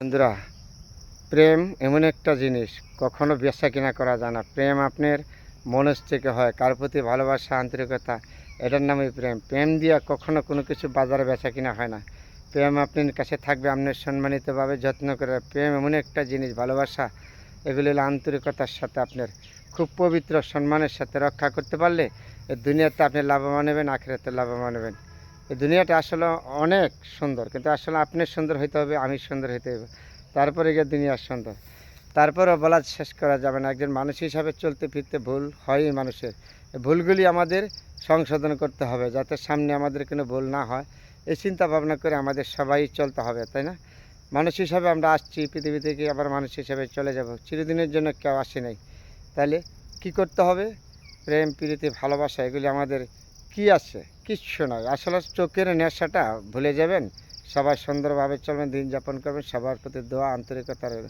বন্ধুরা, প্রেম এমন একটা জিনিস, কখনো বেচা কিনা করা যায় না। প্রেম আপনার মনস থেকে হয়, কার প্রতি ভালোবাসা, আন্তরিকতা, এটার নামই প্রেম। প্রেম দিয়ে কখনো কোনো কিছু বাজারে বেচা কিনা হয় না। প্রেম আপনার কাছে থাকবে, আপনার সম্মানিতভাবে যত্ন করে। প্রেম এমন একটা জিনিস, ভালোবাসা, এগুলি হলো আন্তরিকতার সাথে আপনার, খুব পবিত্র সম্মানের সাথে রক্ষা করতে পারলে দুনিয়াতে আপনি লাভবান হবেন, আখেরাতে লাভবান হবেন। এই দুনিয়াটা আসলে অনেক সুন্দর, কিন্তু আসলে আপনি সুন্দর হইতে হবে, আমি সুন্দর হইতে হবে তারপরে গিয়ে দুনিয়া সুন্দর। তারপরেও বলা শেষ করা যাবে না, একজন মানুষ হিসাবে চলতে ফিরতে ভুল হয়ই মানুষের। ভুলগুলি আমাদের সংশোধন করতে হবে, যাতে সামনে আমাদের কোনো ভুল না হয়। এই চিন্তা ভাবনা করে আমাদের সবাই চলতে হবে, তাই না? মানুষ হিসাবে আমরা আসছি, পৃথিবী থেকে আবার মানুষ হিসাবে চলে যাব। চিরদিনের জন্য কেউ আসে নাই। তাহলে কি করতে হবে? প্রেম, প্রীতি, ভালোবাসা, এগুলি আমাদের কি আছে? কিচ্ছু নয়। আসলে চোখের নেশাটা ভুলে যাবেন। সবাই সুন্দরভাবে চলবেন, দিন যাপন করবেন, সবার প্রতি দোয়া, আন্তরিকতা রইল।